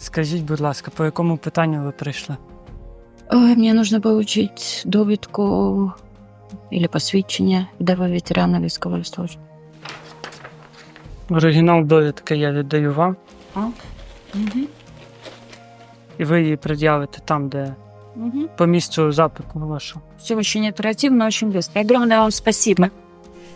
Скажіть, будь ласка, по якому питанню ви прийшли? Ой, мне нужно получить довідку или посвідчення вдови ветерана військової служби. Оригінал довідки я віддаю вам, Угу. і ви її пред'явите там, де Угу. по місцю запиту вашого. Все очень оперативно, очень быстро. Огромное вам спасибо.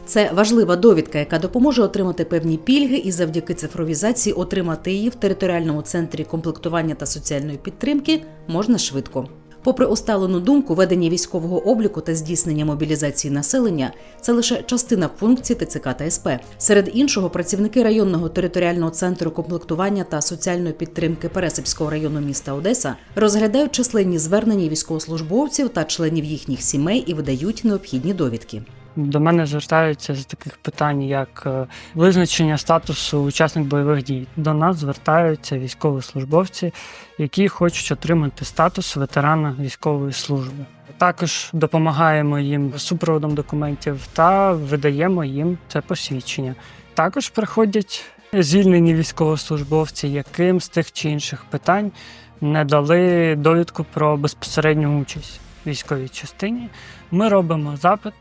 Це важлива довідка, яка допоможе отримати певні пільги і завдяки цифровізації отримати її в територіальному центрі комплектування та соціальної підтримки можна швидко. Попри усталену думку, ведення військового обліку та здійснення мобілізації населення це лише частина функцій ТЦК та СП. Серед іншого, працівники районного територіального центру комплектування та соціальної підтримки Пересипського району міста Одеса розглядають численні звернення військовослужбовців та членів їхніх сімей і видають необхідні довідки. До мене звертаються з таких питань, як е, визначення статусу учасник бойових дій. До нас звертаються військовослужбовці, які хочуть отримати статус ветерана військової служби. Також допомагаємо їм супроводом документів та видаємо їм це посвідчення. Також приходять звільнені військовослужбовці, яким з тих чи інших питань не дали довідку про безпосередню участь військовій частині. Ми робимо запит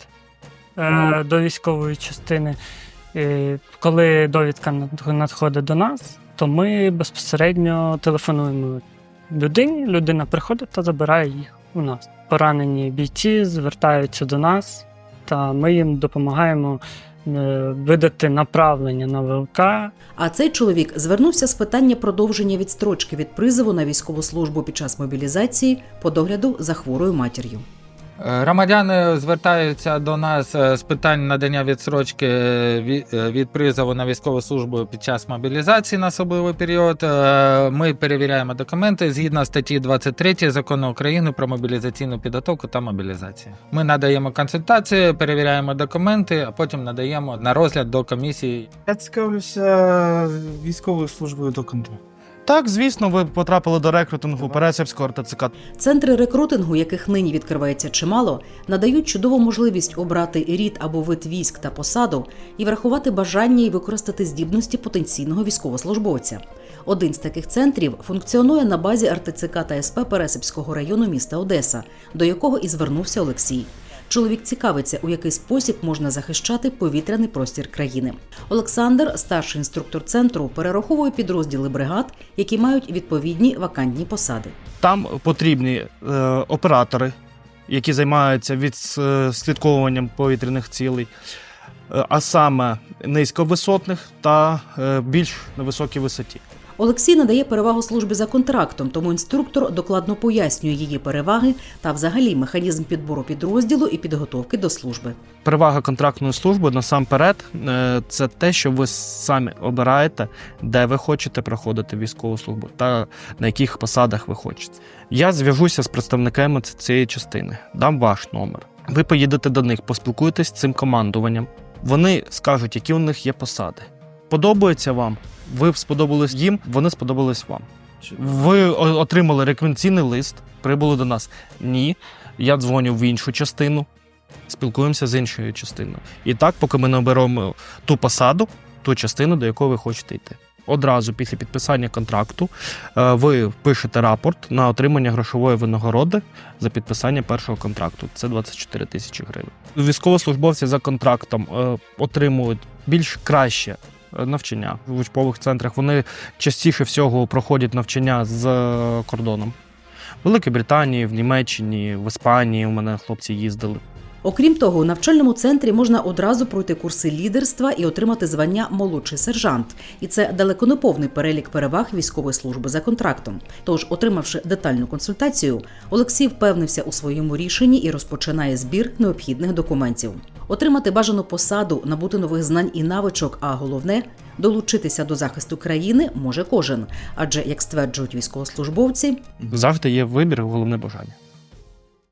е, до військової частини. Е, коли довідка над- надходить до нас, то ми безпосередньо телефонуємо людині. Людина приходить та забирає їх у нас. Поранені бійці звертаються до нас, та ми їм допомагаємо е, видати направлення на ВЛК. А цей чоловік звернувся з питання продовження відстрочки від призову на військову службу під час мобілізації по догляду за хворою матір'ю. Е, Громадяни звертаються до нас е, з питань надання відсрочки е, ві- від призову на військову службу під час мобілізації на особливий період. Ми перевіряємо документи згідно статті 23 закону України про мобілізаційну підготовку та мобілізацію. Ми надаємо консультації, перевіряємо документи, а потім надаємо на розгляд до комісії Я цікавлюся військовою службою до контролю. Так, звісно, ви потрапили до рекрутингу Пересипського РТЦК. Центри рекрутингу, яких нині відкривається чимало, надають чудову можливість обрати рід або вид військ та посаду і врахувати бажання і використати здібності потенційного військовослужбовця. Один з таких центрів функціонує на базі РТЦК та СП Пересипського району міста Одеса, до якого і звернувся Олексій. Чоловік цікавиться, у який спосіб можна захищати повітряний простір країни. Олександр, старший інструктор центру, перераховує підрозділи бригад, які мають відповідні вакантні посади. Там потрібні е, оператори, які займаються відслідковуванням повітряних цілей, е, а саме низьковисотних та е, більш на високій висоті. Олексій надає перевагу службі за контрактом, тому інструктор докладно пояснює її переваги та взагалі механізм підбору підрозділу і підготовки до служби. Перевага контрактної служби насамперед е, це те, що ви самі обираєте, де ви хочете проходити військову службу та на яких посадах ви хочете. Я зв'яжуся з представниками цієї частини, дам ваш номер. Ви поїдете до них, поспілкуєтесь з цим командуванням. Вони скажуть, які у них є посади. Подобається вам, ви сподобались їм, вони сподобались вам. Ви отримали рекомендаційний лист, прибули до нас. Ні. Я дзвоню в іншу частину, спілкуємося з іншою частиною. І так, поки ми не оберемо ту посаду, ту частину, до якої ви хочете йти. Одразу після підписання контракту е, ви пишете рапорт на отримання грошової винагороди за підписання першого контракту. Це 24 тисячі гривень. Військовослужбовці за контрактом е, отримують більш краще навчання в учбових центрах. Вони частіше всього проходять навчання з кордоном. В Великій Британії, в Німеччині, в Іспанії у мене хлопці їздили. Окрім того, у навчальному центрі можна одразу пройти курси лідерства і отримати звання молодший сержант. І це далеко не повний перелік переваг військової служби за контрактом. Тож, отримавши детальну консультацію, Олексій впевнився у своєму рішенні і розпочинає збір необхідних документів. Отримати бажану посаду, набути нових знань і навичок, а головне долучитися до захисту країни може кожен. Адже, як стверджують військовослужбовці, Завжди є вибір, головне бажання.